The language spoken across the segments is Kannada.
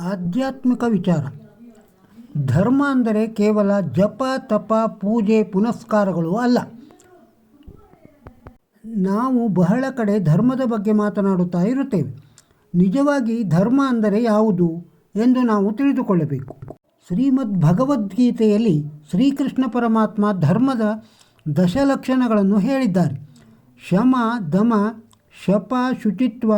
ಆಧ್ಯಾತ್ಮಿಕ ವಿಚಾರ. ಧರ್ಮ ಅಂದರೆ ಕೇವಲ ಜಪ, ತಪ, ಪೂಜೆ, ಪುನಸ್ಕಾರಗಳು ಅಲ್ಲ. ನಾವು ಬಹಳ ಕಡೆ ಧರ್ಮದ ಬಗ್ಗೆ ಮಾತನಾಡುತ್ತಾ ಇರುತ್ತೇವೆ. ನಿಜವಾಗಿ ಧರ್ಮ ಅಂದರೆ ಯಾವುದು ಎಂದು ನಾವು ತಿಳಿದುಕೊಳ್ಳಬೇಕು. ಶ್ರೀಮದ್ ಭಗವದ್ಗೀತೆಯಲ್ಲಿ ಶ್ರೀಕೃಷ್ಣ ಪರಮಾತ್ಮ ಧರ್ಮದ ದಶಲಕ್ಷಣಗಳನ್ನು ಹೇಳಿದ್ದಾರೆ. ಶಮ, ದಮ, ಶಪ, ಶುಚಿತ್ವ,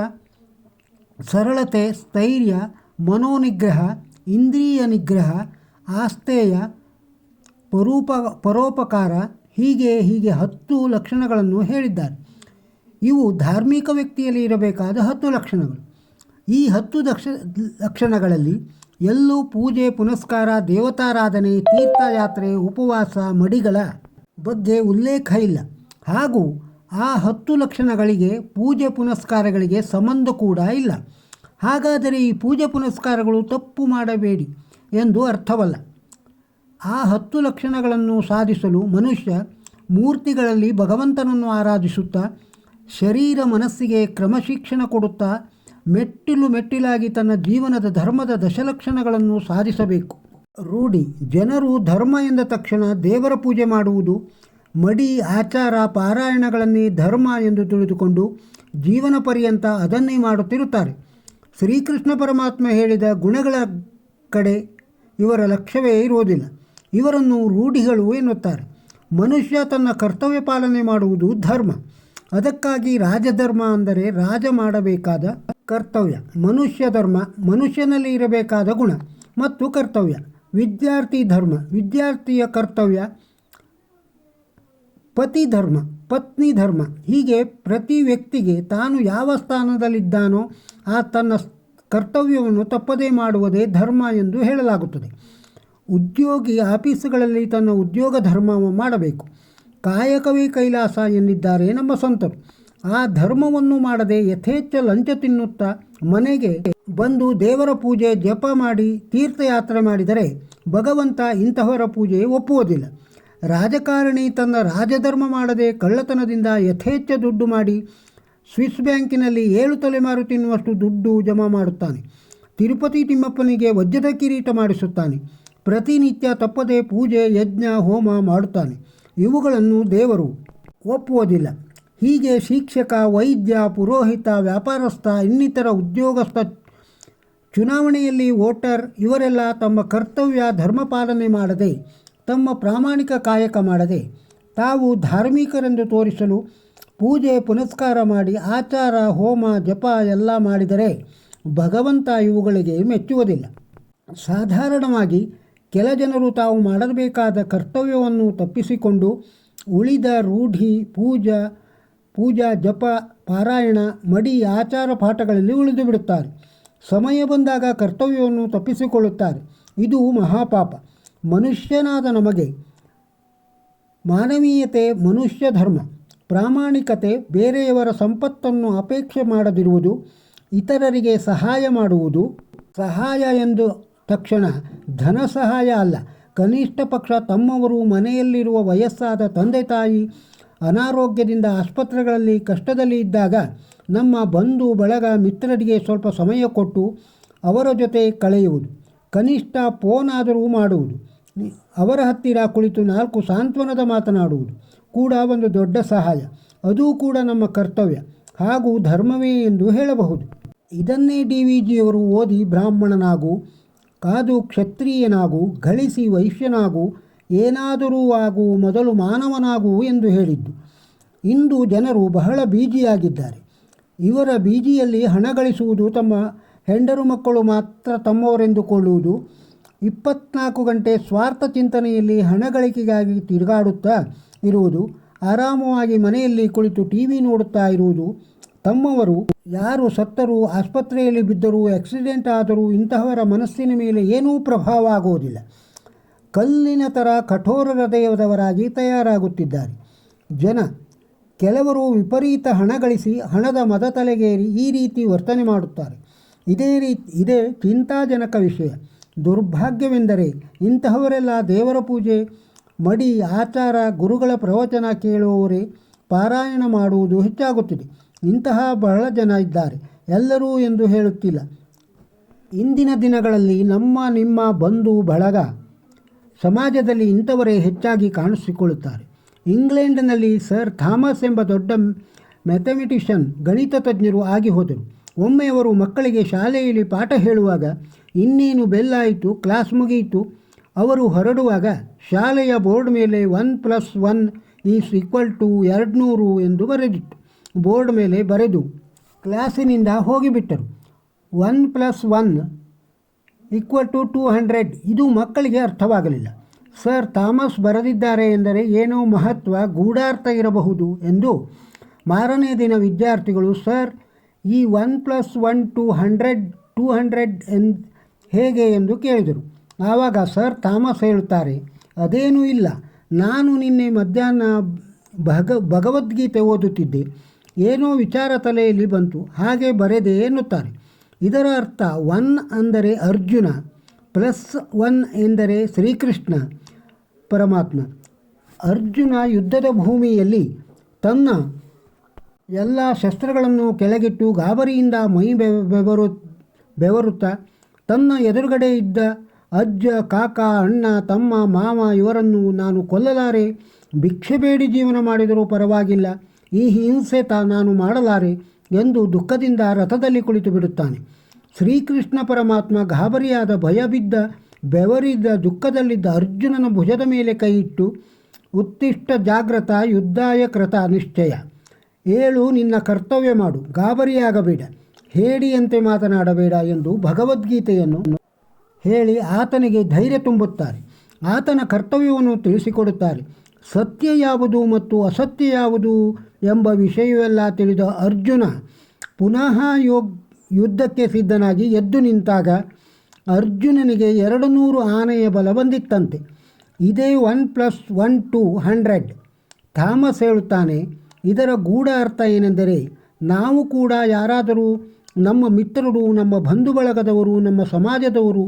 ಸರಳತೆ, ಸ್ಥೈರ್ಯ ಮನೋನಿಗ್ರಹ ಇಂದ್ರಿಯ ನಿಗ್ರಹ ಆಸ್ಥೇಯ, ಪರೂಪ, ಪರೋಪಕಾರ, ಹೀಗೆ ಹೀಗೆ ಹತ್ತು ಲಕ್ಷಣಗಳನ್ನು ಹೇಳಿದ್ದಾರೆ. ಇವು ಧಾರ್ಮಿಕ ವ್ಯಕ್ತಿಯಲ್ಲಿ ಇರಬೇಕಾದ ಹತ್ತು ಲಕ್ಷಣಗಳು. ಈ ಹತ್ತು ದಕ್ಷ, ಲಕ್ಷಣಗಳಲ್ಲಿ ಎಲ್ಲೂ ಪೂಜೆ, ಪುನಸ್ಕಾರ, ದೇವತಾರಾಧನೆ, ತೀರ್ಥಯಾತ್ರೆ, ಉಪವಾಸ, ಮಡಿಗಳ ಬಗ್ಗೆ ಉಲ್ಲೇಖ ಇಲ್ಲ. ಹಾಗೂ ಆ ಹತ್ತು ಲಕ್ಷಣಗಳಿಗೆ ಪೂಜೆ, ಪುನಸ್ಕಾರಗಳಿಗೆ ಸಂಬಂಧ ಕೂಡ ಇಲ್ಲ. ಹಾಗಾದರೆ ಈ ಪೂಜೆ ಪುನಸ್ಕಾರಗಳು ತಪ್ಪು ಮಾಡಬೇಡಿ ಎಂದು ಅರ್ಥವಲ್ಲ. ಆ ಹತ್ತು ಲಕ್ಷಣಗಳನ್ನು ಸಾಧಿಸಲು ಮನುಷ್ಯ ಮೂರ್ತಿಗಳಲ್ಲಿ ಭಗವಂತನನ್ನು ಆರಾಧಿಸುತ್ತಾ, ಶರೀರ ಮನಸ್ಸಿಗೆ ಕ್ರಮಶಿಕ್ಷಣ ಕೊಡುತ್ತಾ, ಮೆಟ್ಟಿಲು ಮೆಟ್ಟಿಲಾಗಿ ತನ್ನ ಜೀವನದ ಧರ್ಮದ ದಶಲಕ್ಷಣಗಳನ್ನು ಸಾಧಿಸಬೇಕು. ರೂಢಿ, ಜನರು ಧರ್ಮ ಎಂದ ತಕ್ಷಣ ದೇವರ ಪೂಜೆ ಮಾಡುವುದು, ಮಡಿ, ಆಚಾರ, ಪಾರಾಯಣಗಳನ್ನೇ ಧರ್ಮ ಎಂದು ತಿಳಿದುಕೊಂಡು ಜೀವನ ಪರ್ಯಂತ ಅದನ್ನೇ ಮಾಡುತ್ತಿರುತ್ತಾರೆ. ಶ್ರೀಕೃಷ್ಣ ಪರಮಾತ್ಮ ಹೇಳಿದ ಗುಣಗಳ ಕಡೆ ಇವರ ಲಕ್ಷ್ಯವೇ ಇರುವುದಿಲ್ಲ. ಇವರನ್ನು ರೂಢಿಗಳು ಎನ್ನುತ್ತಾರೆ. ಮನುಷ್ಯ ತನ್ನ ಕರ್ತವ್ಯ ಪಾಲನೆ ಮಾಡುವುದು ಧರ್ಮ. ಅದಕ್ಕಾಗಿ ರಾಜಧರ್ಮ ಅಂದರೆ ರಾಜ ಮಾಡಬೇಕಾದ ಕರ್ತವ್ಯ. ಮನುಷ್ಯ ಧರ್ಮ, ಮನುಷ್ಯನಲ್ಲಿ ಇರಬೇಕಾದ ಗುಣ ಮತ್ತು ಕರ್ತವ್ಯ. ವಿದ್ಯಾರ್ಥಿ ಧರ್ಮ, ವಿದ್ಯಾರ್ಥಿಯ ಕರ್ತವ್ಯ ಪತಿ ಧರ್ಮ ಪತ್ನಿ ಧರ್ಮ. ಹೀಗೆ ಪ್ರತಿ ವ್ಯಕ್ತಿಗೆ ತಾನು ಯಾವ ಸ್ಥಾನದಲ್ಲಿದ್ದಾನೋ ಆ ತನ್ನ ಕರ್ತವ್ಯವನ್ನು ತಪ್ಪದೇ ಮಾಡುವುದೇ ಧರ್ಮ ಎಂದು ಹೇಳಲಾಗುತ್ತದೆ. ಉದ್ಯೋಗಿ ಆಫೀಸುಗಳಲ್ಲಿ ತನ್ನ ಉದ್ಯೋಗ ಧರ್ಮ ಮಾಡಬೇಕು. ಕಾಯಕವೇ ಕೈಲಾಸ ಎಂದಿದ್ದಾರೆ ನಮ್ಮ ಸಂತರು. ಆ ಧರ್ಮವನ್ನು ಮಾಡದೆ ಯಥೇಚ್ಛ ಲಂಚ ತಿನ್ನುತ್ತಾ ಮನೆಗೆ ಬಂದು ದೇವರ ಪೂಜೆ ಜಪ ಮಾಡಿ ತೀರ್ಥಯಾತ್ರೆ ಮಾಡಿದರೆ ಭಗವಂತ ಇಂತಹವರ ಪೂಜೆ ಒಪ್ಪುವುದಿಲ್ಲ. ರಾಜಕಾರಣಿ ತನ್ನ ರಾಜಧರ್ಮ ಮಾಡದೆ ಕಳ್ಳತನದಿಂದ ಯಥೇಚ್ಛ ದುಡ್ಡು ಮಾಡಿ ಸ್ವಿಸ್ ಬ್ಯಾಂಕಿನಲ್ಲಿ ಏಳು ತಲೆಮಾರು ತಿನ್ನುವಷ್ಟು ದುಡ್ಡು ಜಮಾ ಮಾಡುತ್ತಾನೆ. ತಿರುಪತಿ ತಿಮ್ಮಪ್ಪನಿಗೆ ವಜ್ರದ ಕಿರೀಟ ಮಾಡಿಸುತ್ತಾನೆ. ಪ್ರತಿನಿತ್ಯ ತಪ್ಪದೆ ಪೂಜೆ, ಯಜ್ಞ, ಹೋಮ ಮಾಡುತ್ತಾನೆ. ಇವುಗಳನ್ನು ದೇವರು ಒಪ್ಪುವುದಿಲ್ಲ. ಹೀಗೆ ಶಿಕ್ಷಕ, ವೈದ್ಯ, ಪುರೋಹಿತ, ವ್ಯಾಪಾರಸ್ಥ, ಇನ್ನಿತರ ಉದ್ಯೋಗಸ್ಥ, ಚುನಾವಣೆಯಲ್ಲಿ ವೋಟರ್ ಇವರೆಲ್ಲ ತಮ್ಮ ಕರ್ತವ್ಯ ಧರ್ಮ ಪಾಲನೆ ಮಾಡದೆ ತಮ್ಮ ಪ್ರಾಮಾಣಿಕ ಕಾಯಕ ಮಾಡದೆ ತಾವು ಧಾರ್ಮಿಕರೆಂದು ತೋರಿಸಲು ಪೂಜೆ, ಪುನಸ್ಕಾರ ಮಾಡಿ, ಆಚಾರ, ಹೋಮ, ಜಪ ಎಲ್ಲ ಮಾಡಿದರೆ ಭಗವಂತ ಇವುಗಳಿಗೆ ಮೆಚ್ಚುವುದಿಲ್ಲ. ಸಾಧಾರಣವಾಗಿ ಕೆಲ ಜನರು ತಾವು ಮಾಡಬೇಕಾದ ಕರ್ತವ್ಯವನ್ನು ತಪ್ಪಿಸಿಕೊಂಡು ಉಳಿದ ರೂಢಿ, ಪೂಜಾ ಪೂಜಾ, ಜಪ, ಪಾರಾಯಣ, ಮಡಿ, ಆಚಾರ ಪಾಠಗಳಲ್ಲಿ ಉಳಿದು ಬಿಡುತ್ತಾರೆ ಸಮಯ ಬಂದಾಗ ಕರ್ತವ್ಯವನ್ನು ತಪ್ಪಿಸಿಕೊಳ್ಳುತ್ತಾರೆ. ಇದು ಮಹಾಪಾಪ. ಮನುಷ್ಯನಾದ ನಮಗೆ ಮಾನವೀಯತೆ, ಮನುಷ್ಯ ಧರ್ಮ, ಪ್ರಾಮಾಣಿಕತೆ, ಬೇರೆಯವರ ಸಂಪತ್ತನ್ನು ಅಪೇಕ್ಷೆ ಮಾಡದಿರುವುದು, ಇತರರಿಗೆ ಸಹಾಯ ಮಾಡುವುದು, ಸಹಾಯ ಎಂದು ತಕ್ಷಣ ಧನ ಸಹಾಯ ಅಲ್ಲ. ಕನಿಷ್ಠ ಪಕ್ಷ ತಮ್ಮವರು ಮನೆಯಲ್ಲಿರುವ ವಯಸ್ಸಾದ ತಂದೆ ತಾಯಿ ಅನಾರೋಗ್ಯದಿಂದ ಆಸ್ಪತ್ರೆಗಳಲ್ಲಿ ಕಷ್ಟದಲ್ಲಿ ಇದ್ದಾಗ ನಮ್ಮ ಬಂಧು, ಬಳಗ, ಮಿತ್ರರಿಗೆ ಸ್ವಲ್ಪ ಸಮಯ ಕೊಟ್ಟು ಅವರ ಜೊತೆ ಕಳೆಯುವುದು, ಕನಿಷ್ಠ ಫೋನ್ ಆದರೂ ಮಾಡುವುದು. ಅವರ ಹತ್ತಿರ ಕುಳಿತು ನಾಲ್ಕು ಸಾಂತ್ವನದ ಮಾತನಾಡುವುದು ಕೂಡ ಒಂದು ದೊಡ್ಡ ಸಹಾಯ. ಅದೂ ಕೂಡ ನಮ್ಮ ಕರ್ತವ್ಯ. ಹಾಗೂ ಧರ್ಮವೇ ಎಂದು ಹೇಳಬಹುದು. ಇದನ್ನೇ ಡಿ ವಿ ಜಿಯವರು ಓದಿ ಬ್ರಾಹ್ಮಣನಾಗು, ಕಾದು ಕ್ಷತ್ರಿಯನಾಗು, ಗಳಿಸಿ ವೈಶ್ಯನಾಗು, ಏನಾದರೂ ಆಗು ಮೊದಲು ಮಾನವನಾಗು ಎಂದು ಹೇಳಿದ್ದು. ಇಂದು ಜನರು ಬಹಳ ಬೀಜಿಯಾಗಿದ್ದಾರೆ. ಇವರ ಬೀಜಿಯಲ್ಲಿ ಹಣ ಗಳಿಸುವುದು ತಮ್ಮ ಹೆಂಡರು ಮಕ್ಕಳು ಮಾತ್ರ ತಮ್ಮವರೆಂದುಕೊಳ್ಳುವುದು. ಇಪ್ಪತ್ನಾಲ್ಕು ಗಂಟೆ ಸ್ವಾರ್ಥ ಚಿಂತನೆಯಲ್ಲಿ ಹಣ ಗಳಿಕೆಗಾಗಿ ತಿರುಗಾಡುತ್ತಾ ಇರುವುದು, ಆರಾಮವಾಗಿ ಮನೆಯಲ್ಲಿ ಕುಳಿತು ಟಿ ವಿ ನೋಡುತ್ತಾ ಇರುವುದು, ತಮ್ಮವರು ಯಾರು ಸತ್ತರೂ ಆಸ್ಪತ್ರೆಯಲ್ಲಿ ಬಿದ್ದರೂ ಆಕ್ಸಿಡೆಂಟ್ ಆದರೂ ಇಂತಹವರ ಮನಸ್ಸಿನ ಮೇಲೆ ಏನೂ ಪ್ರಭಾವ ಆಗುವುದಿಲ್ಲ. ಕಲ್ಲಿನ ಥರ ಕಠೋರ ಹೃದಯದವರಾಗಿ ತಯಾರಾಗುತ್ತಿದ್ದಾರೆ. ಜನ, ಕೆಲವರು ವಿಪರೀತ ಹಣ ಗಳಿಸಿ ಹಣದ ಮದ ತಲೆಗೇರಿ ಈ ರೀತಿ ವರ್ತನೆ ಮಾಡುತ್ತಾರೆ. ಇದೇ ರೀತಿ, ಇದೇ ಚಿಂತಾಜನಕ ವಿಷಯ. ದುರ್ಭಾಗ್ಯವೆಂದರೆ ಇಂತಹವರೆಲ್ಲ ದೇವರ ಪೂಜೆ ಮಡಿ ಆಚಾರ ಗುರುಗಳ ಪ್ರವಚನ ಕೇಳುವವರೇ ಪಾರಾಯಣ ಮಾಡುವುದು ಹೆಚ್ಚಾಗುತ್ತಿದೆ. ಇಂತಹ ಬಹಳ ಜನ ಇದ್ದಾರೆ. ಎಲ್ಲರೂ ಎಂದು ಹೇಳುತ್ತಿಲ್ಲ. ಇಂದಿನ ದಿನಗಳಲ್ಲಿ ನಮ್ಮ ನಿಮ್ಮ ಬಂಧು ಬಳಗ ಸಮಾಜದಲ್ಲಿ ಇಂಥವರೇ ಹೆಚ್ಚಾಗಿ ಕಾಣಿಸಿಕೊಳ್ಳುತ್ತಾರೆ. ಇಂಗ್ಲೆಂಡ್ನಲ್ಲಿ ಸರ್ ಥಾಮಸ್ ಎಂಬ ದೊಡ್ಡ ಮ್ಯಾಥಮೆಟಿಷಿಯನ್, ಗಣಿತ ತಜ್ಞರು ಆಗಿ ಹೋದರು. ಒಮ್ಮೆ ಅವರು ಮಕ್ಕಳಿಗೆ ಶಾಲೆಯಲ್ಲಿ ಪಾಠ ಹೇಳುವಾಗ, ಇನ್ನೇನು ಬೆಲ್ಲಾಯಿತು ಕ್ಲಾಸ್ ಮುಗಿಯಿತು ಅವರು ಹೊರಡುವಾಗ, ಶಾಲೆಯ ಬೋರ್ಡ್ ಮೇಲೆ one plus one is equal to ಎರಡುನೂರು ಎಂದು ಬರೆದಿತ್ತು. ಬೋರ್ಡ್ ಮೇಲೆ ಬರೆದು ಕ್ಲಾಸಿನಿಂದ ಹೋಗಿಬಿಟ್ಟರು. One plus one equal to two hundred. ಇದು ಮಕ್ಕಳಿಗೆ ಅರ್ಥವಾಗಲಿಲ್ಲ. ಸರ್, ಥಾಮಸ್ ಬರೆದಿದ್ದಾರೆ ಎಂದರೆ ಏನೋ ಮಹತ್ವ, ಗೂಢಾರ್ಥ ಇರಬಹುದು ಎಂದು ಮಾರನೇ ದಿನ ವಿದ್ಯಾರ್ಥಿಗಳು, ಸರ್ ಈ one plus one two hundred, two hundred N, ಹೇಗೆ ಎಂದು ಕೇಳಿದರು. ಆವಾಗ ಸರ್ ಥಾಮಸ್ ಹೇಳುತ್ತಾರೆ, ಅದೇನೂ ಇಲ್ಲ. ನಾನು ನಿನ್ನೆ ಮಧ್ಯಾಹ್ನ ಭಗ, ಭಗವದ್ಗೀತೆ ಓದುತ್ತಿದ್ದೆ. ಏನೋ ವಿಚಾರ ತಲೆಯಲ್ಲಿ ಬಂತು. ಹಾಗೆ ಬರೆದೆ ಎನ್ನುತ್ತಾರೆ. ಇದರ ಅರ್ಥ ಒನ್ ಅಂದರೆ ಅರ್ಜುನ, ಪ್ಲಸ್ ಒನ್ ಎಂದರೆ ಶ್ರೀಕೃಷ್ಣ ಪರಮಾತ್ಮ. ಅರ್ಜುನ ಯುದ್ಧದ ಭೂಮಿಯಲ್ಲಿ ತನ್ನ ಎಲ್ಲ ಶಸ್ತ್ರಗಳನ್ನು ಕೆಳಗಿಟ್ಟು ಗಾಬರಿಯಿಂದ ಮೈ ಬೆವ- ಬೆವರು, ಬೆವರುತ್ತಾ ತನ್ನ ಎದುರುಗಡೆ ಇದ್ದ ಅಜ್ಜ, ಕಾಕ, ಅಣ್ಣ, ತಮ್ಮ, ಮಾವ ಇವರನ್ನು ನಾನು ಕೊಲ್ಲಲಾರೆ, ಭಿಕ್ಷೆ ಬೇಡಿ ಜೀವನ ಮಾಡಿದರೂ ಪರವಾಗಿಲ್ಲ, ಈ ಹಿಂಸೆ ತಾ ನಾನು ಮಾಡಲಾರೆ ಎಂದು ದುಃಖದಿಂದ ರಥದಲ್ಲಿ ಕುಳಿತು ಬಿಡುತ್ತಾನೆ. ಶ್ರೀಕೃಷ್ಣ ಪರಮಾತ್ಮ ಗಾಬರಿಯಾದ ಭಯಬಿದ್ದ ಬೆವರಿದ್ದ ದುಃಖದಲ್ಲಿದ್ದ ಅರ್ಜುನನ ಭುಜದ ಮೇಲೆ ಕೈಯಿಟ್ಟು ಉತ್ತಿಷ್ಟ ಜಾಗ್ರತ ಯುದ್ಧಾಯ ಕೃತ ನಿಶ್ಚಯ. ಏಳು ನಿನ್ನ ಕರ್ತವ್ಯ ಮಾಡು, ಗಾಬರಿಯಾಗಬೇಡ, ಹೇಡಿಯಂತೆ ಮಾತನಾಡಬೇಡ ಎಂದು ಭಗವದ್ಗೀತೆಯನ್ನು ಹೇಳಿ ಆತನಿಗೆ ಧೈರ್ಯ ತುಂಬುತ್ತಾರೆ. ಆತನ ಕರ್ತವ್ಯವನ್ನು ತಿಳಿಸಿಕೊಡುತ್ತಾರೆ. ಸತ್ಯ ಯಾವುದು ಮತ್ತು ಅಸತ್ಯ ಯಾವುದು ಎಂಬ ವಿಷಯವೆಲ್ಲ ತಿಳಿದ ಅರ್ಜುನ ಪುನಃ ಯೋಗ್ ಯುದ್ಧಕ್ಕೆ ಸಿದ್ಧನಾಗಿ ಎದ್ದು ನಿಂತಾಗ ಅರ್ಜುನನಿಗೆ ಎರಡು ನೂರು ಆನೆಯ ಬಲ ಬಂದಿತ್ತಂತೆ. ಇದೇ one plus one two hundred. Thomas ಹೇಳುತ್ತಾನೆ ಇದರ ಗೂಢ ಅರ್ಥ ಏನೆಂದರೆ ನಾವು ಕೂಡ ಯಾರಾದರೂ ನಮ್ಮ ಮಿತ್ರರು, ನಮ್ಮ ಬಂಧು ಬಳಗದವರು ನಮ್ಮ ಸಮಾಜದವರು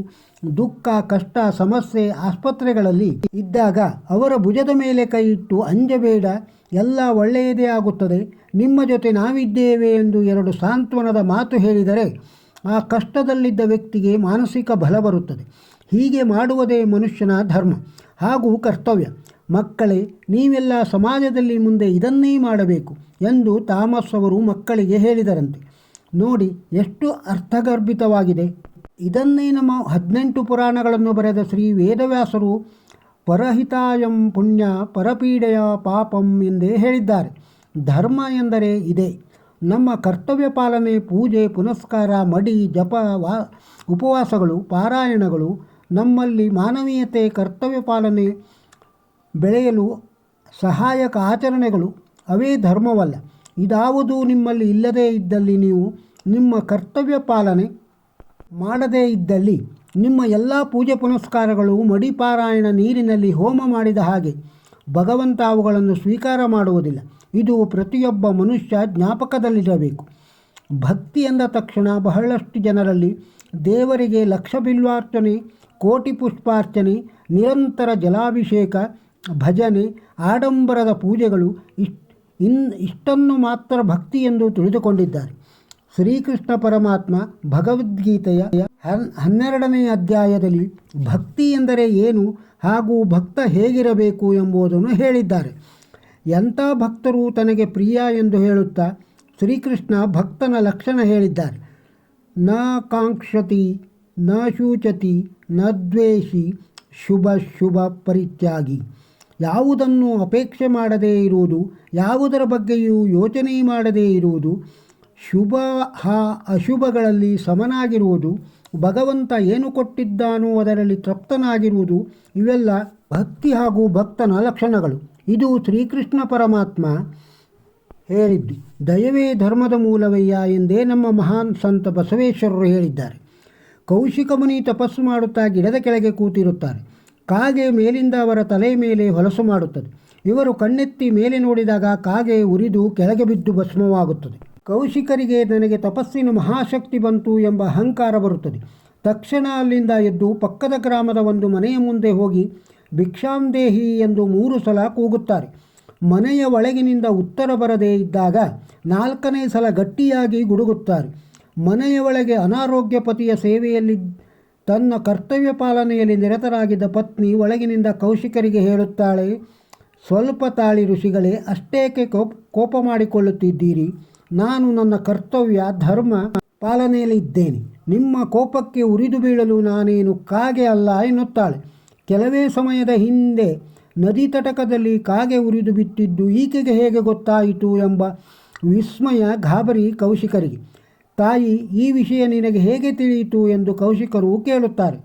ದುಃಖ, ಕಷ್ಟ, ಸಮಸ್ಯೆ, ಆಸ್ಪತ್ರೆಗಳಲ್ಲಿ ಇದ್ದಾಗ ಅವರ ಭುಜದ ಮೇಲೆ ಕೈ ಇಟ್ಟು, ಅಂಜಬೇಡ, ಎಲ್ಲ ಒಳ್ಳೆಯದೇ ಆಗುತ್ತದೆ, ನಿಮ್ಮ ಜೊತೆ ನಾವಿದ್ದೇವೆ ಎಂದು ಎರಡು ಸಾಂತ್ವನದ ಮಾತು ಹೇಳಿದರೆ ಆ ಕಷ್ಟದಲ್ಲಿದ್ದ ವ್ಯಕ್ತಿಗೆ ಮಾನಸಿಕ ಬಲ ಬರುತ್ತದೆ. ಹೀಗೆ ಮಾಡುವುದೇ ಮನುಷ್ಯನ ಧರ್ಮ ಹಾಗೂ ಕರ್ತವ್ಯ. ಮಕ್ಕಳೇ, ನೀವೆಲ್ಲ ಸಮಾಜದಲ್ಲಿ ಮುಂದೆ ಇದನ್ನೇ ಮಾಡಬೇಕು ಎಂದು ತಾಮಸ್ ಅವರು ಮಕ್ಕಳಿಗೆ ಹೇಳಿದರಂತೆ. ನೋಡಿ, ಎಷ್ಟು ಅರ್ಥಗರ್ಭಿತವಾಗಿದೆ. ಇದನ್ನೇ ನಮ್ಮ ಹದಿನೆಂಟು ಪುರಾಣಗಳನ್ನು ಬರೆದ ಶ್ರೀ ವೇದವ್ಯಾಸರು, ಪರಹಿತಾಯಂ ಪುಣ್ಯ ಪರಪೀಡೆಯ ಪಾಪಂ ಎಂದೇ ಹೇಳಿದ್ದಾರೆ. ಧರ್ಮ ಎಂದರೆ ಇದೆ. ನಮ್ಮ ಕರ್ತವ್ಯ ಪಾಲನೆ, ಪೂಜೆ, ಪುನಸ್ಕಾರ, ಮಡಿ, ಜಪ ಉಪವಾಸಗಳು, ಪಾರಾಯಣಗಳು, ನಮ್ಮಲ್ಲಿ ಮಾನವೀಯತೆ, ಕರ್ತವ್ಯ ಪಾಲನೆ ಬೆಳೆಯಲು ಸಹಾಯಕ ಆಚರಣೆಗಳು, ಅವೇ ಧರ್ಮವಲ್ಲ. ಇದಾವುದು ನಿಮ್ಮಲ್ಲಿ ಇಲ್ಲದೇ ಇದ್ದಲ್ಲಿ ನೀವು ನಿಮ್ಮ ಕರ್ತವ್ಯ ಪಾಲನೆ ಮಾಡದೇ ಇದ್ದಲ್ಲಿ ನಿಮ್ಮ ಎಲ್ಲ ಪೂಜೆ ಪುನಸ್ಕಾರಗಳು ಮಡಿಪಾರಾಯಣ ನೀರಿನಲ್ಲಿ ಹೋಮ ಮಾಡಿದ ಹಾಗೆ ಭಗವಂತ ಅವುಗಳನ್ನು ಸ್ವೀಕಾರ ಮಾಡುವುದಿಲ್ಲ. ಇದು ಪ್ರತಿಯೊಬ್ಬ ಮನುಷ್ಯ ಜ್ಞಾಪಕದಲ್ಲಿರಬೇಕು. ಭಕ್ತಿ ಎಂದ ತಕ್ಷಣ ಬಹಳಷ್ಟು ಜನರಲ್ಲಿ ದೇವರಿಗೆ ಲಕ್ಷ ಬಿಲ್ವಾರ್ಚನೆ ಕೋಟಿ ಪುಷ್ಪಾರ್ಚನೆ, ನಿರಂತರ ಜಲಾಭಿಷೇಕ ಭಜನೆ, ಆಡಂಬರದ ಪೂಜೆಗಳು ಇಷ್ಟ ಇನ್, ಇಷ್ಟನ್ನು ಮಾತ್ರ ಭಕ್ತಿ ಎಂದು ತಿಳಿದುಕೊಂಡಿದ್ದಾರೆ. ಶ್ರೀಕೃಷ್ಣ ಪರಮಾತ್ಮ ಭಗವದ್ಗೀತೆಯ ಹನ್, ಹನ್ನೆರಡನೇ ಅಧ್ಯಾಯದಲ್ಲಿ ಭಕ್ತಿ ಎಂದರೆ ಏನು, ಹಾಗೂ ಭಕ್ತ ಹೇಗಿರಬೇಕು ಎಂಬುದನ್ನು ಹೇಳಿದ್ದಾರೆ. ಎಂಥ ಭಕ್ತರು ತನಗೆ ಪ್ರಿಯ ಎಂದು ಹೇಳುತ್ತಾ ಶ್ರೀಕೃಷ್ಣ ಭಕ್ತನ ಲಕ್ಷಣ ಹೇಳಿದ್ದಾರೆ. ನ ಕಾಂಕ್ಷತಿ, ನ ಶೂಚತಿ, ನ ದ್ವೇಷಿ, ಶುಭ ಶುಭ ಪರಿತ್ಯಾಗಿ. ಯಾವುದನ್ನು ಅಪೇಕ್ಷೆ ಮಾಡದೇ ಇರುವುದು, ಯಾವುದರ ಬಗ್ಗೆಯೂ ಯೋಚನೆ ಮಾಡದೇ ಇರುವುದು, ಶುಭ ಹಾ ಅಶುಭಗಳಲ್ಲಿ ಸಮನಾಗಿರುವುದು, ಭಗವಂತ ಏನು ಕೊಟ್ಟಿದ್ದಾನೋ ಅದರಲ್ಲಿ ತೃಪ್ತನಾಗಿರುವುದು, ಇವೆಲ್ಲ ಭಕ್ತಿ ಹಾಗೂ ಭಕ್ತನ ಲಕ್ಷಣಗಳು. ಇದು ಶ್ರೀಕೃಷ್ಣ ಪರಮಾತ್ಮ ಹೇಳಿದ್ದು. ದಯವೇ ಧರ್ಮದ ಮೂಲವಯ್ಯ ಎಂದೇ ನಮ್ಮ ಮಹಾನ್ ಸಂತ ಬಸವೇಶ್ವರರು ಹೇಳಿದ್ದಾರೆ. ಕೌಶಿಕ ಮುನಿ ತಪಸ್ಸು ಮಾಡುತ್ತಾ ಗಿಡದ ಕೆಳಗೆ ಕೂತಿರುತ್ತಾರೆ. ಕಾಗೆ ಮೇಲಿಂದ ಅವರ ತಲೆ ಮೇಲೆ ಹೊಲಸು ಮಾಡುತ್ತದೆ. ಇವರು ಕಣ್ಣೆತ್ತಿ ಮೇಲೆ ನೋಡಿದಾಗ ಕಾಗೆ ಉರಿದು ಕೆಳಗೆ ಬಿದ್ದು ಭಸ್ಮವಾಗುತ್ತದೆ. ಕೌಶಿಕರಿಗೆ ನನಗೆ ತಪಸ್ಸಿನ ಮಹಾಶಕ್ತಿ ಬಂತು ಎಂಬ ಅಹಂಕಾರ ಬರುತ್ತದೆ. ತಕ್ಷಣ ಅಲ್ಲಿಂದ ಎದ್ದು ಪಕ್ಕದ ಗ್ರಾಮದ ಒಂದು ಮನೆಯ ಮುಂದೆ ಹೋಗಿ ಭಿಕ್ಷಾಂದೇಹಿ ಎಂದು ಮೂರು ಸಲ ಕೂಗುತ್ತಾರೆ. ಮನೆಯ ಒಳಗಿನಿಂದ ಉತ್ತರ ಬರದೇ ಇದ್ದಾಗ ನಾಲ್ಕನೇ ಸಲ ಗಟ್ಟಿಯಾಗಿ ಗುಡುಗುತ್ತಾರೆ. ಮನೆಯ ಒಳಗೆ ಅನಾರೋಗ್ಯ ಪತಿಯ ಸೇವೆಯಲ್ಲಿ ತನ್ನ ಕರ್ತವ್ಯ ಪಾಲನೆಯಲ್ಲಿ ನಿರತರಾಗಿದ್ದ ಪತ್ನಿ ಒಳಗಿನಿಂದ ಕೌಶಿಕರಿಗೆ ಹೇಳುತ್ತಾಳೆ, ಸ್ವಲ್ಪ ತಾಳಿ ಋಷಿಗಳೇ, ಅಷ್ಟೇಕೆ ಕೋಪ ಕೋಪ ಮಾಡಿಕೊಳ್ಳುತ್ತಿದ್ದೀರಿ? ನಾನು ನನ್ನ ಕರ್ತವ್ಯ, ಧರ್ಮ ಪಾಲನೆಯಲ್ಲಿ ಇದ್ದೇನೆ. ನಿಮ್ಮ ಕೋಪಕ್ಕೆ ಉರಿದು ಬೀಳಲು ನಾನೇನು ಕಾಗೆ ಅಲ್ಲ ಎನ್ನುತ್ತಾಳೆ. ಕೆಲವೇ ಸಮಯದ ಹಿಂದೆ ನದಿ ತಟಕದಲ್ಲಿ ಕಾಗೆ ಉರಿದು ಬಿಟ್ಟಿದ್ದು ಈಕೆಗೆ ಹೇಗೆ ಗೊತ್ತಾಯಿತು ಎಂಬ ವಿಸ್ಮಯ ಗಾಬರಿ ಕೌಶಿಕರಿಗೆ. ತಾಯಿ, ಈ ವಿಷಯ ನಿನಗೆ ಹೇಗೆ ತಿಳಿಯಿತು ಎಂದು ಕೌಶಿಕರು ಕೇಳುತ್ತಾರೆ.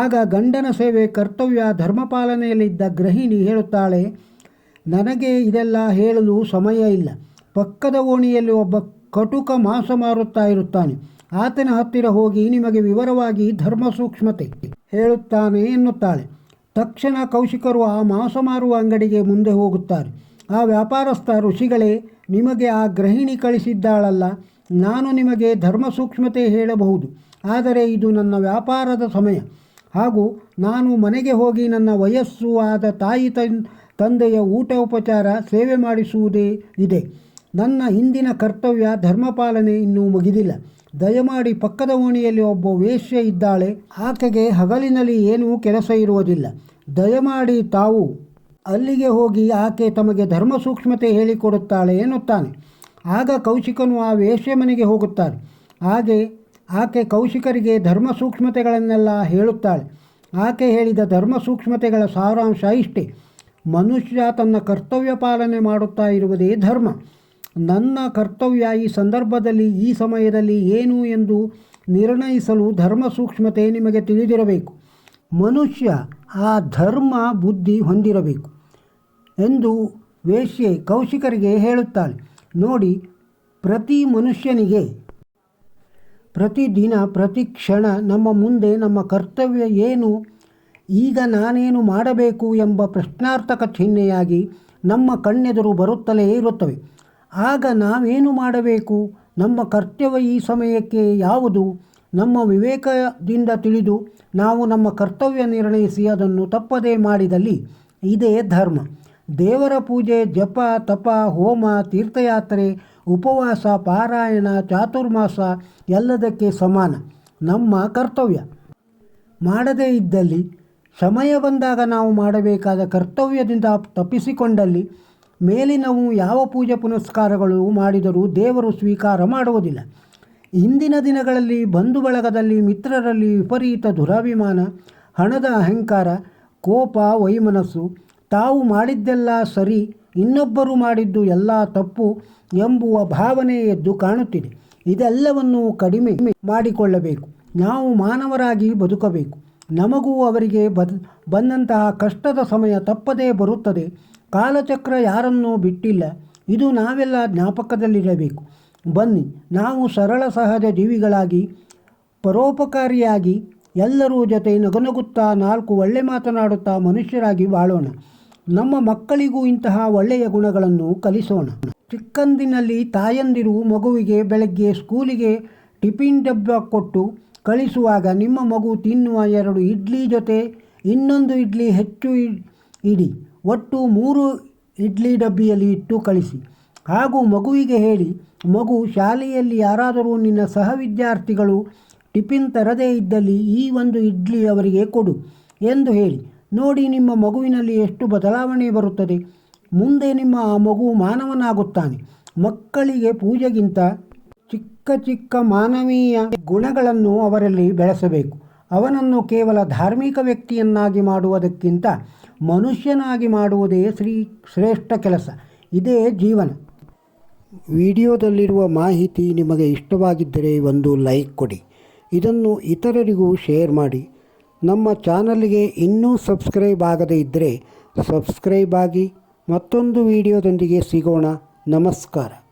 ಆಗ ಗಂಡನ ಸೇವೆ ಕರ್ತವ್ಯ ಧರ್ಮಪಾಲನೆಯಲ್ಲಿದ್ದ ಗೃಹಿಣಿ ಹೇಳುತ್ತಾಳೆ, ನನಗೆ ಇದೆಲ್ಲ ಹೇಳಲು ಸಮಯ ಇಲ್ಲ. ಪಕ್ಕದ ಓಣಿಯಲ್ಲಿ ಒಬ್ಬ ಕಟುಕ ಮಾಂಸ ಮಾರುತ್ತಾ ಇರುತ್ತಾನೆ. ಆತನ ಹತ್ತಿರ ಹೋಗಿ ನಿಮಗೆ ವಿವರವಾಗಿ ಧರ್ಮ ಸೂಕ್ಷ್ಮತೆ ಹೇಳುತ್ತಾನೆ ಎನ್ನುತ್ತಾಳೆ. ತಕ್ಷಣ ಕೌಶಿಕರು ಆ ಮಾಂಸ ಮಾರುವ ಅಂಗಡಿಗೆ ಮುಂದೆ ಹೋಗುತ್ತಾರೆ. ಆ ವ್ಯಾಪಾರಸ್ಥ ಋಷಿಗಳೇ, ನಿಮಗೆ ಆ ಗೃಹಿಣಿ ಕಳಿಸಿದ್ದಾಳಲ್ಲ. ನಾನು ನಿಮಗೆ ಧರ್ಮ ಸೂಕ್ಷ್ಮತೆ ಹೇಳಬಹುದು, ಆದರೆ ಇದು ನನ್ನ ವ್ಯಾಪಾರದ ಸಮಯ. ಹಾಗೂ ನಾನು ಮನೆಗೆ ಹೋಗಿ ನನ್ನ ವಯಸ್ಸು ಆದ ತಾಯಿ ತನ್, ತಂದೆಯ ಊಟ ಉಪಚಾರ ಸೇವೆ ಮಾಡಿಸುವುದೇ ಇದೆ. ನನ್ನ ಹಿಂದಿನ ಕರ್ತವ್ಯ ಧರ್ಮಪಾಲನೆ ಇನ್ನೂ ಮುಗಿದಿಲ್ಲ. ದಯಮಾಡಿ ಪಕ್ಕದ ಓಣಿಯಲ್ಲಿ ಒಬ್ಬ ವೇಶ್ಯ ಇದ್ದಾಳೆ. ಆಕೆಗೆ ಹಗಲಿನಲ್ಲಿ ಏನೂ ಕೆಲಸ ಇರುವುದಿಲ್ಲ. ದಯಮಾಡಿ ತಾವು ಅಲ್ಲಿಗೆ ಹೋಗಿ ಆಕೆ ತಮಗೆ ಧರ್ಮ ಸೂಕ್ಷ್ಮತೆ ಹೇಳಿಕೊಡುತ್ತಾಳೆ ಎನ್ನುತ್ತಾನೆ. ಆಗ ಕೌಶಿಕನು ಆ ವೇಶ್ಯ ಮನೆಗೆ ಹೋಗುತ್ತಾರೆ ಹಾಗೆ ಆಕೆ ಕೌಶಿಕರಿಗೆ ಧರ್ಮ ಸೂಕ್ಷ್ಮತೆಗಳನ್ನೆಲ್ಲ ಹೇಳುತ್ತಾಳೆ. ಆಕೆ ಹೇಳಿದ ಧರ್ಮ ಸೂಕ್ಷ್ಮತೆಗಳ ಸಾರಾಂಶ ಇಷ್ಟೇ. ಮನುಷ್ಯ ತನ್ನ ಕರ್ತವ್ಯ ಪಾಲನೆ ಮಾಡುತ್ತಾ ಇರುವುದೇ ಧರ್ಮ. ನನ್ನ ಕರ್ತವ್ಯ ಈ ಸಂದರ್ಭದಲ್ಲಿ, ಈ ಸಮಯದಲ್ಲಿ ಏನು ಎಂದು ನಿರ್ಣಯಿಸಲು ಧರ್ಮ ಸೂಕ್ಷ್ಮತೆ ನಿಮಗೆ ತಿಳಿದಿರಬೇಕು. ಮನುಷ್ಯ ಆ ಧರ್ಮ ಬುದ್ಧಿ ಹೊಂದಿರಬೇಕು ಎಂದು ವೇಶ್ಯೆ ಕೌಶಿಕರಿಗೆ ಹೇಳುತ್ತಾಳೆ. ನೋಡಿ ಪ್ರತಿ ಮನುಷ್ಯನಿಗೆ ಪ್ರತಿದಿನ, ಪ್ರತಿ ಕ್ಷಣ ನಮ್ಮ ಮುಂದೆ ನಮ್ಮ ಕರ್ತವ್ಯ ಏನು? ಈಗ ನಾನೇನು ಮಾಡಬೇಕು ಎಂಬ ಪ್ರಶ್ನಾರ್ಥಕ ಚಿಹ್ನೆಯಾಗಿ ನಮ್ಮ ಕಣ್ಣೆದುರು ಬರುತ್ತಲೇ ಇರುತ್ತವೆ. ಆಗ ನಾವೇನು ಮಾಡಬೇಕು? ನಮ್ಮ ಕರ್ತವ್ಯ ಈ ಸಮಯಕ್ಕೆ ಯಾವುದು? ನಮ್ಮ ವಿವೇಕದಿಂದ ತಿಳಿದು ನಾವು ನಮ್ಮ ಕರ್ತವ್ಯ ನಿರ್ಣಯಿಸಿ ಅದನ್ನು ತಪ್ಪದೇ ಮಾಡಿದಲ್ಲಿ ಇದೇ ಧರ್ಮ. ದೇವರ ಪೂಜೆ, ಜಪ, ತಪ, ಹೋಮ, ತೀರ್ಥಯಾತ್ರೆ, ಉಪವಾಸ, ಪಾರಾಯಣ, ಚಾತುರ್ಮಾಸ ಎಲ್ಲದಕ್ಕೆ ಸಮಾನ. ನಮ್ಮ ಕರ್ತವ್ಯ. ಮಾಡದೇ ಇದ್ದಲ್ಲಿ, ಸಮಯ ಬಂದಾಗ ನಾವು ಮಾಡಬೇಕಾದ ಕರ್ತವ್ಯದಿಂದ ತಪ್ಪಿಸಿಕೊಂಡಲ್ಲಿ, ಮೇಲಿನವು ಯಾವ ಪೂಜೆ ಪುನಸ್ಕಾರಗಳು ಮಾಡಿದರೂ ದೇವರು ಸ್ವೀಕಾರ ಮಾಡುವುದಿಲ್ಲ. ಇಂದಿನ ದಿನಗಳಲ್ಲಿ ಬಂಧು ಬಳಗದಲ್ಲಿ ಮಿತ್ರರಲ್ಲಿ ವಿಪರೀತ ದುರಾಭಿಮಾನ, ಹಣದ ಅಹಂಕಾರ, ಕೋಪ, ವೈಮನಸ್ಸು ತಾವು ಮಾಡಿದ್ದೆಲ್ಲ ಸರಿ, ಇನ್ನೊಬ್ಬರು ಮಾಡಿದ್ದು ಎಲ್ಲ ತಪ್ಪು ಎಂಬುವ ಭಾವನೆ ಎದ್ದು ಕಾಣುತ್ತಿದೆ. ಇದೆಲ್ಲವನ್ನು ಕಡಿಮೆ ಮಾಡಿಕೊಳ್ಳಬೇಕು. ನಾವು ಮಾನವರಾಗಿ ಬದುಕಬೇಕು. ನಮಗೂ ಅವರಿಗೆ ಬದ್, ಬಂದಂತಹ ಕಷ್ಟದ ಸಮಯ ತಪ್ಪದೇ ಬರುತ್ತದೆ. ಕಾಲಚಕ್ರ ಯಾರನ್ನೂ ಬಿಟ್ಟಿಲ್ಲ. ಇದು ನಾವೆಲ್ಲ ಜ್ಞಾಪಕದಲ್ಲಿರಬೇಕು. ಬನ್ನಿ, ನಾವು ಸರಳ ಸಹಜ ಜೀವಿಗಳಾಗಿ, ಪರೋಪಕಾರಿಯಾಗಿ ಎಲ್ಲರೂ ಜೊತೆ ನಗುನಗುತ್ತಾ ನಾಲ್ಕು ಒಳ್ಳೆ ಮಾತನಾಡುತ್ತಾ ಮನುಷ್ಯರಾಗಿ ಬಾಳೋಣ. ನಮ್ಮ ಮಕ್ಕಳಿಗೂ ಇಂತಹ ಒಳ್ಳೆಯ ಗುಣಗಳನ್ನು ಕಲಿಸೋಣ. ಚಿಕ್ಕಂದಿನಲ್ಲಿ ತಾಯಂದಿರು ಮಗುವಿಗೆ ಬೆಳಗ್ಗೆ ಸ್ಕೂಲಿಗೆ ಟಿಫಿನ್ ಡಬ್ಬ ಕೊಟ್ಟು ಕಳಿಸುವಾಗ ನಿಮ್ಮ ಮಗು ತಿನ್ನುವ ಎರಡು ಇಡ್ಲಿ ಜೊತೆ ಇನ್ನೊಂದು ಇಡ್ಲಿ ಹೆಚ್ಚು ಇಡಿ. ಒಟ್ಟು ಮೂರು ಇಡ್ಲಿ ಡಬ್ಬಿಯಲ್ಲಿ ಇಟ್ಟು ಕಳಿಸಿ. ಹಾಗೂ ಮಗುವಿಗೆ ಹೇಳಿ, ಮಗು, ಶಾಲೆಯಲ್ಲಿ ಯಾರಾದರೂ ನಿನ್ನ ಸಹ ವಿದ್ಯಾರ್ಥಿಗಳು ಟಿಫಿನ್ ತರದೇ ಇದ್ದಲ್ಲಿ ಈ ಒಂದು ಇಡ್ಲಿ ಅವರಿಗೆ ಕೊಡು ಎಂದು ಹೇಳಿ. ನೋಡಿ ನಿಮ್ಮ ಮಗುವಿನಲ್ಲಿ ಎಷ್ಟು ಬದಲಾವಣೆ ಬರುತ್ತದೆ. ಮುಂದೆ ನಿಮ್ಮ ಆ ಮಗು ಮಾನವನಾಗುತ್ತಾನೆ. ಮಕ್ಕಳಿಗೆ ಪೂಜೆಗಿಂತ ಚಿಕ್ಕ ಚಿಕ್ಕ ಮಾನವೀಯ ಗುಣಗಳನ್ನು ಅವರಲ್ಲಿ ಬೆಳೆಸಬೇಕು. ಅವನನ್ನು ಕೇವಲ ಧಾರ್ಮಿಕ ವ್ಯಕ್ತಿಯನ್ನಾಗಿ ಮಾಡುವುದಕ್ಕಿಂತ ಮನುಷ್ಯನಾಗಿ ಮಾಡುವುದೇ ಶ್ರೀ ಶ್ರೇಷ್ಠ ಕೆಲಸ. ಇದೇ ಜೀವನ. ವಿಡಿಯೋದಲ್ಲಿರುವ ಮಾಹಿತಿ ನಿಮಗೆ ಇಷ್ಟವಾಗಿದ್ದರೆ ಒಂದು ಲೈಕ್ ಕೊಡಿ. ಇದನ್ನು ಇತರರಿಗೂ ಶೇರ್ ಮಾಡಿ. ನಮ್ಮ ಚಾನಲ್ಗೆ ಇನ್ನೂ ಸಬ್ಸ್ಕ್ರೈಬ್ ಆಗದೇ ಇದ್ದರೆ ಸಬ್ಸ್ಕ್ರೈಬ್ ಆಗಿ ಮತ್ತೊಂದು ವಿಡಿಯೋದೊಂದಿಗೆ ಸಿಗೋಣ. ನಮಸ್ಕಾರ.